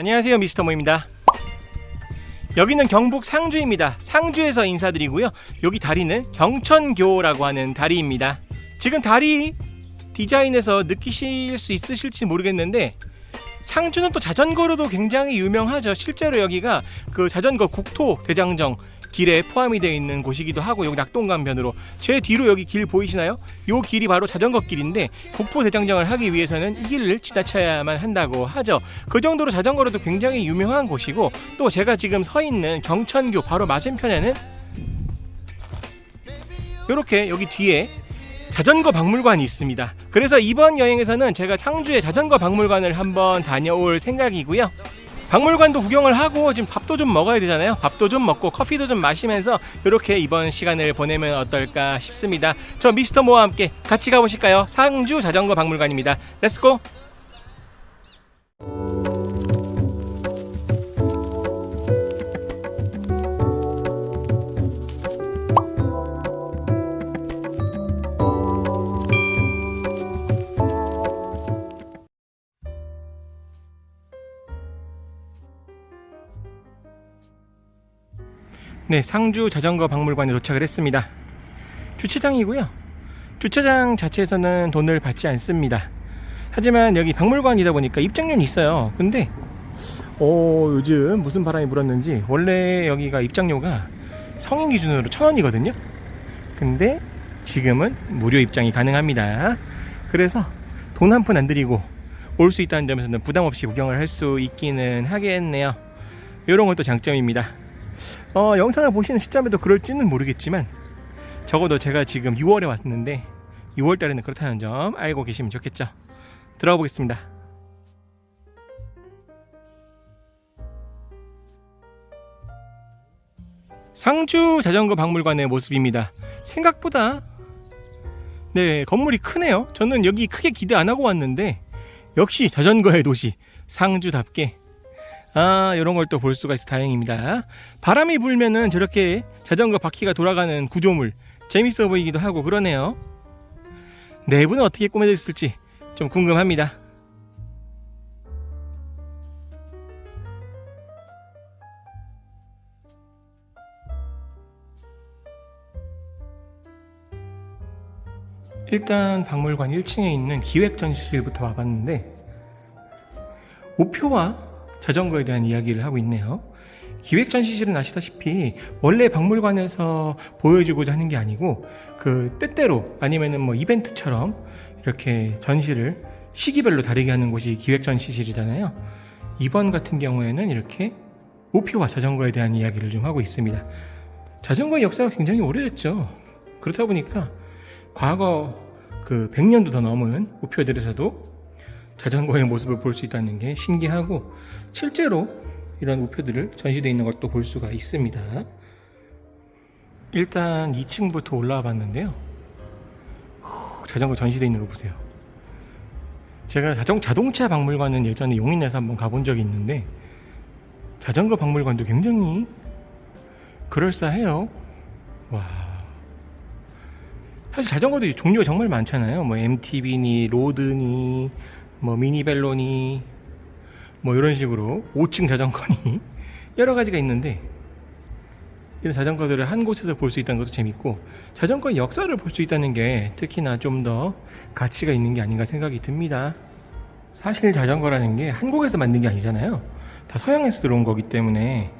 안녕하세요 미스터 모입니다. 여기는 경북 상주입니다. 상주에서 인사드리고요. 여기 다리는 경천교라고 하는 다리입니다. 지금 다리 디자인에서 느끼실 수 있으실지 모르겠는데 상주는 또 자전거로도 굉장히 유명하죠. 실제로 여기가 그 자전거 국토 대장정 길에 포함이 되어 있는 곳이기도 하고 여기 낙동강변으로 제 뒤로 여기 길 보이시나요? 요 길이 바로 자전거 길인데 국토 대장정을 하기 위해서는 이 길을 지나쳐야만 한다고 하죠. 그 정도로 자전거로도 굉장히 유명한 곳이고 또 제가 지금 서 있는 경천교 바로 맞은편에는 이렇게 여기 뒤에 자전거 박물관이 있습니다. 그래서 이번 여행에서는 제가 상주의 자전거 박물관을 한번 다녀올 생각이고요. 박물관도 구경을 하고 지금 밥도 좀 먹어야 되잖아요. 밥도 좀 먹고 커피도 좀 마시면서 이렇게 이번 시간을 보내면 어떨까 싶습니다. 저 미스터 모와 함께 같이 가보실까요? 상주 자전거 박물관입니다. 렛츠고! 네, 상주 자전거 박물관에 도착을 했습니다. 주차장이고요. 주차장 자체에서는 돈을 받지 않습니다. 하지만 여기 박물관이다 보니까 입장료는 있어요. 근데 어, 요즘 무슨 바람이 불었는지 원래 여기가 입장료가 성인 기준으로 천 원이거든요. 근데 지금은 무료 입장이 가능합니다. 그래서 돈 한 푼 안 들이고 올 수 있다는 점에서는 부담 없이 구경을 할 수 있기는 하겠네요. 이런 것도 장점입니다. 어, 영상을 보시는 시점에도 그럴지는 모르겠지만 적어도 제가 지금 6월에 왔는데 6월 달에는 그렇다는 점 알고 계시면 좋겠죠. 들어가 보겠습니다. 상주 자전거 박물관의 모습입니다. 생각보다 네 건물이 크네요. 저는 여기 크게 기대 안 하고 왔는데 역시 자전거의 도시 상주답게 아, 이런 걸 또 볼 수가 있어 다행입니다. 바람이 불면은 저렇게 자전거 바퀴가 돌아가는 구조물 재밌어 보이기도 하고 그러네요. 내부는 어떻게 꾸며져 있을지 좀 궁금합니다. 일단 박물관 1층에 있는 기획전시실부터 와봤는데 우표와 자전거에 대한 이야기를 하고 있네요. 기획 전시실은 아시다시피 원래 박물관에서 보여주고자 하는 게 아니고 그 때때로 아니면은 뭐 이벤트처럼 이렇게 전시를 시기별로 다르게 하는 곳이 기획 전시실이잖아요. 이번 같은 경우에는 이렇게 우표와 자전거에 대한 이야기를 좀 하고 있습니다. 자전거의 역사가 굉장히 오래됐죠. 그렇다 보니까 과거 그 100년도 더 넘은 우표들에서도 자전거의 모습을 볼 수 있다는 게 신기하고 실제로 이런 우표들을 전시되어 있는 것도 볼 수가 있습니다. 일단 2층부터 올라와 봤는데요. 후, 자전거 전시되어 있는 거 보세요. 제가 자동, 자동차 박물관은 예전에 용인에서 한번 가본 적이 있는데 자전거 박물관도 굉장히 그럴싸해요. 와. 사실 자전거도 종류가 정말 많잖아요. 뭐 MTB니 로드니 뭐 미니벨로니 뭐 이런 식으로 5층 자전거니 여러 가지가 있는데 이런 자전거들을 한 곳에서 볼 수 있다는 것도 재밌고 자전거의 역사를 볼 수 있다는 게 특히나 좀 더 가치가 있는 게 아닌가 생각이 듭니다. 사실 자전거라는 게 한국에서 만든 게 아니잖아요. 다 서양에서 들어온 거기 때문에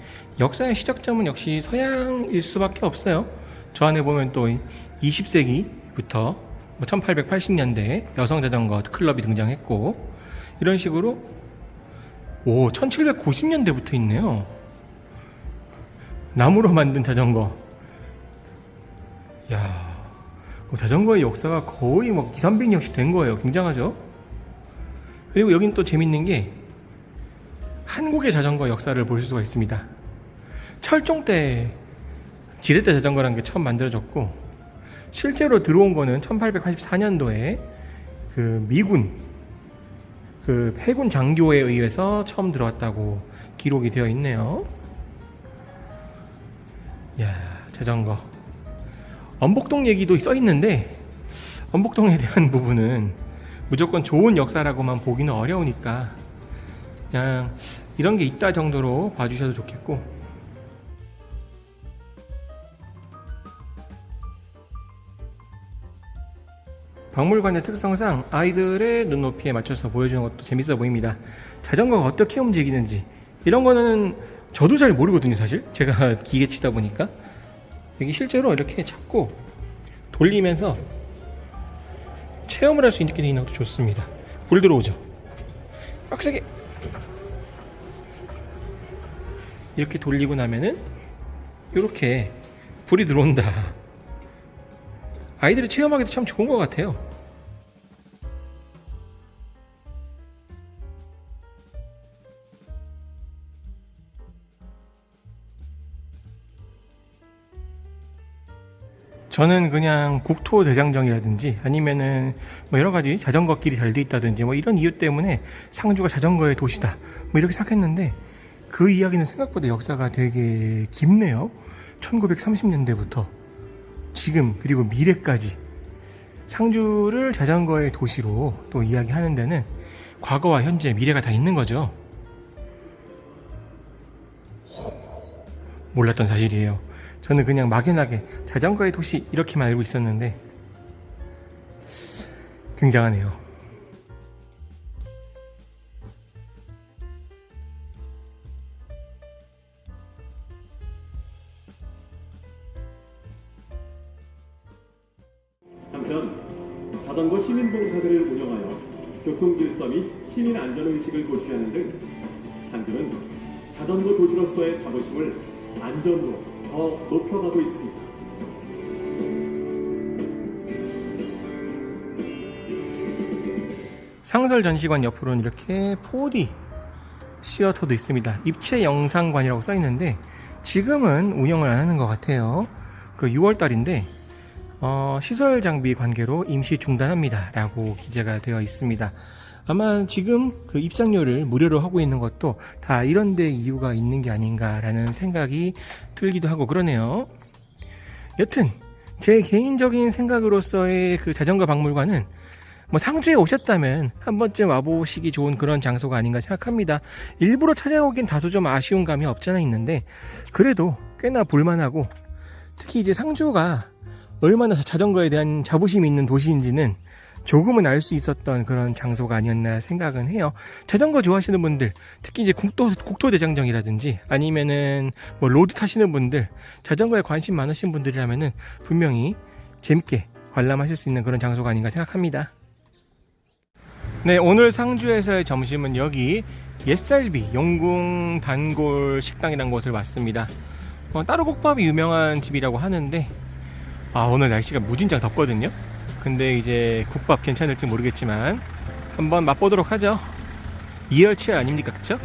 역사의 시작점은 역시 서양일 수밖에 없어요. 저 안에 보면 또 20세기부터 1880년대 여성 자전거 클럽이 등장했고 이런 식으로 오 1790년대부터 있네요. 나무로 만든 자전거. 야, 뭐 자전거의 역사가 거의 뭐 2, 300년씩 된 거예요. 굉장하죠? 그리고 여긴 또 재밌는 게 한국의 자전거 역사를 볼 수가 있습니다. 철종 때 지렛대 자전거라는 게 처음 만들어졌고 실제로 들어온 거는 1884년도에 그 미군 그 해군 장교에 의해서 처음 들어왔다고 기록이 되어 있네요. 야 자전거 엄복동 얘기도 써 있는데 엄복동에 대한 부분은 무조건 좋은 역사라고만 보기는 어려우니까 그냥 이런 게 있다 정도로 봐주셔도 좋겠고 박물관의 특성상 아이들의 눈높이에 맞춰서 보여주는 것도 재밌어 보입니다. 자전거가 어떻게 움직이는지 이런 거는 저도 잘 모르거든요, 사실. 제가 기계 치다 보니까. 여기 실제로 이렇게 잡고 돌리면서 체험을 할 수 있게 되는 것도 좋습니다. 불 들어오죠. 빡세게 이렇게 돌리고 나면은 이렇게 불이 들어온다. 아이들이 체험하기도 참 좋은 것 같아요. 저는 그냥 국토 대장정이라든지 아니면은 뭐 여러 가지 자전거 길이 잘 돼 있다든지 뭐 이런 이유 때문에 상주가 자전거의 도시다 뭐 이렇게 생각했는데 그 이야기는 생각보다 역사가 되게 깊네요. 1930년대부터 지금 그리고 미래까지 상주를 자전거의 도시로 또 이야기하는 데는 과거와 현재 미래가 다 있는 거죠. 몰랐던 사실이에요. 저는 그냥 막연하게 자전거의 도시 이렇게만 알고 있었는데 굉장하네요. 한편 자전거 시민봉사들을 운영하여 교통질서 및 시민 안전의식을 고취하는 등 상주는 자전거 도시로서의 자부심을 안전으로 더 높여가고 있습니다. 상설 전시관 옆으로는 이렇게 4D 시어터도 있습니다. 입체 영상관이라고 써 있는데 지금은 운영을 안 하는 것 같아요. 그 6월 달인데 어, 시설 장비 관계로 임시 중단합니다 라고 기재가 되어 있습니다. 아마 지금 그 입장료를 무료로 하고 있는 것도 다 이런 데 이유가 있는 게 아닌가라는 생각이 들기도 하고 그러네요. 여튼 제 개인적인 생각으로서의 그 자전거 박물관은 뭐 상주에 오셨다면 한 번쯤 와보시기 좋은 그런 장소가 아닌가 생각합니다. 일부러 찾아오긴 다소 좀 아쉬운 감이 없잖아 있는데 그래도 꽤나 볼만하고 특히 이제 상주가 얼마나 자전거에 대한 자부심이 있는 도시인지는 조금은 알 수 있었던 그런 장소가 아니었나 생각은 해요. 자전거 좋아하시는 분들, 특히 이제 국토, 국토대장정이라든지 아니면은 뭐 로드 타시는 분들, 자전거에 관심 많으신 분들이라면은 분명히 재밌게 관람하실 수 있는 그런 장소가 아닌가 생각합니다. 네, 오늘 상주에서의 점심은 여기 옛살비 용궁 단골 식당이라는 곳을 왔습니다. 어, 따로 국밥이 유명한 집이라고 하는데 아 오늘 날씨가 무진장 덥거든요. 근데 이제 국밥 괜찮을지 모르겠지만 한번 맛보도록 하죠. 이열치 아닙니까, 그쵸?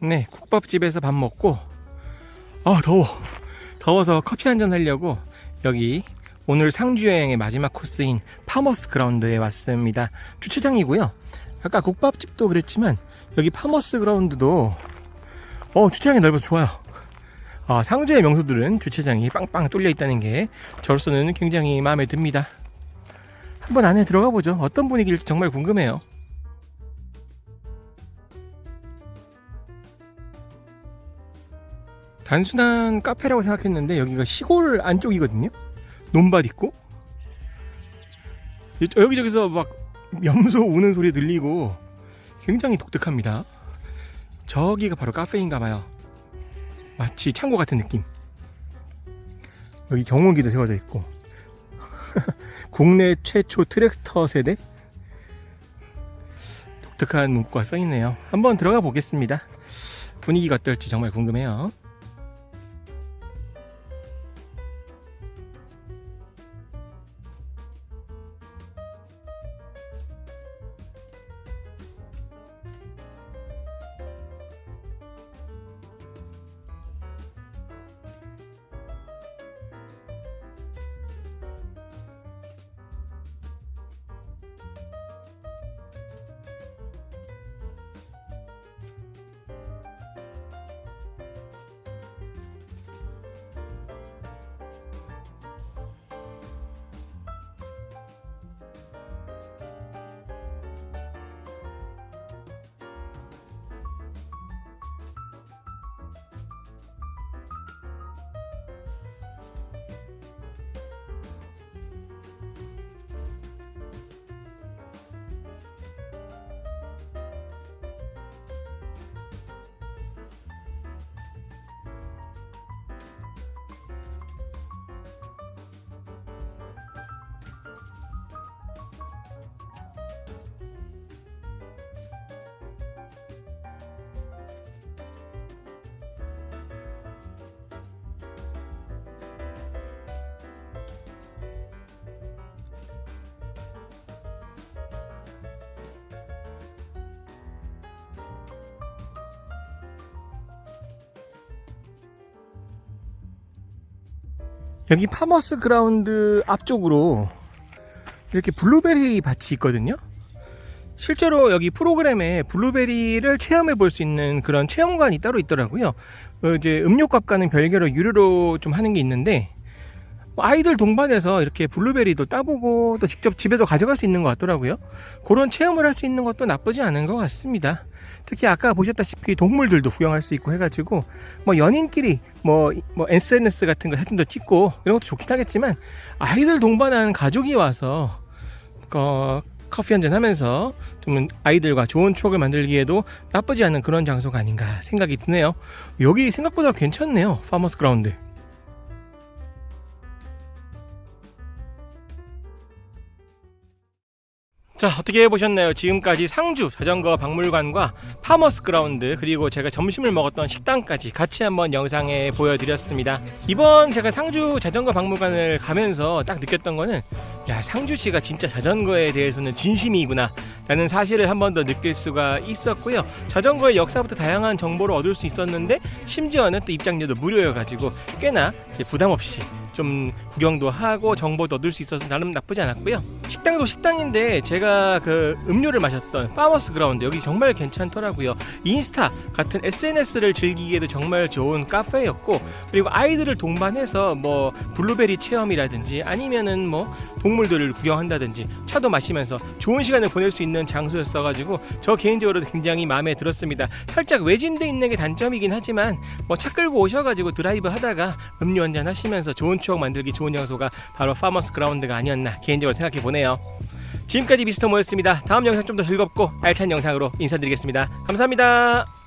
네, 국밥집에서 밥 먹고 아 더워 더워서 커피 한 잔 하려고 여기 오늘 상주 여행의 마지막 코스인 파머스 그라운드에 왔습니다. 주차장이고요. 아까 국밥집도 그랬지만 여기 파머스 그라운드도 어 주차장이 넓어서 좋아요. 아, 상주의 명소들은 주차장이 빵빵 뚫려 있다는 게 저로서는 굉장히 마음에 듭니다. 한번 안에 들어가 보죠. 어떤 분위기일지 정말 궁금해요. 단순한 카페라고 생각했는데 여기가 시골 안쪽이거든요. 논밭 있고 여기저기서 막 염소 우는 소리 들리고 굉장히 독특합니다. 저기가 바로 카페인가 봐요. 마치 창고 같은 느낌. 여기 경운기도 세워져 있고 국내 최초 트랙터 세대 독특한 문구가 써 있네요. 한번 들어가 보겠습니다. 분위기가 어떨지 정말 궁금해요. 여기 파머스 그라운드 앞쪽으로 이렇게 블루베리 밭이 있거든요. 실제로 여기 프로그램에 블루베리를 체험해 볼 수 있는 그런 체험관이 따로 있더라고요. 어, 이제 음료값과는 별개로 유료로 좀 하는 게 있는데 뭐 아이들 동반해서 이렇게 블루베리도 따보고 또 직접 집에도 가져갈 수 있는 것 같더라고요. 그런 체험을 할 수 있는 것도 나쁘지 않은 것 같습니다. 특히 아까 보셨다시피 동물들도 구경할 수 있고 해가지고 뭐 연인끼리 뭐, 뭐 SNS 같은 거 사진도 찍고 이런 것도 좋긴 하겠지만 아이들 동반한 가족이 와서 어, 커피 한잔 하면서 좀 아이들과 좋은 추억을 만들기에도 나쁘지 않은 그런 장소가 아닌가 생각이 드네요. 여기 생각보다 괜찮네요. 파머스 그라운드. 자 어떻게 보셨나요? 지금까지 상주 자전거 박물관과 파머스 그라운드 그리고 제가 점심을 먹었던 식당까지 같이 한번 영상에 보여드렸습니다. 이번 제가 상주 자전거 박물관을 가면서 딱 느꼈던 거는 야 상주시가 진짜 자전거에 대해서는 진심이구나 라는 사실을 한 번 더 느낄 수가 있었고요. 자전거의 역사부터 다양한 정보를 얻을 수 있었는데 심지어는 또 입장료도 무료여가지고 꽤나 부담 없이 좀 구경도 하고 정보도 얻을 수 있어서 나름 나쁘지 않았고요. 식당도 식당인데 제가 그 음료를 마셨던 파머스 그라운드 여기 정말 괜찮더라고요. 인스타 같은 SNS를 즐기기에도 정말 좋은 카페였고 그리고 아이들을 동반해서 뭐 블루베리 체험이라든지 아니면은 뭐 동물들을 구경한다든지 차도 마시면서 좋은 시간을 보낼 수 있는 장소였어가지고 저 개인적으로 굉장히 마음에 들었습니다. 살짝 외진돼 있는 게 단점이긴 하지만 뭐 차 끌고 오셔가지고 드라이브 하다가 음료 한잔 하시면서 좋은 추억 만들기 좋은 장소가 바로 파머스 그라운드가 아니었나 개인적으로 생각해 보 네요. 지금까지 미스터 모였습니다. 다음 영상 좀 더 즐겁고 알찬 영상으로 인사드리겠습니다. 감사합니다.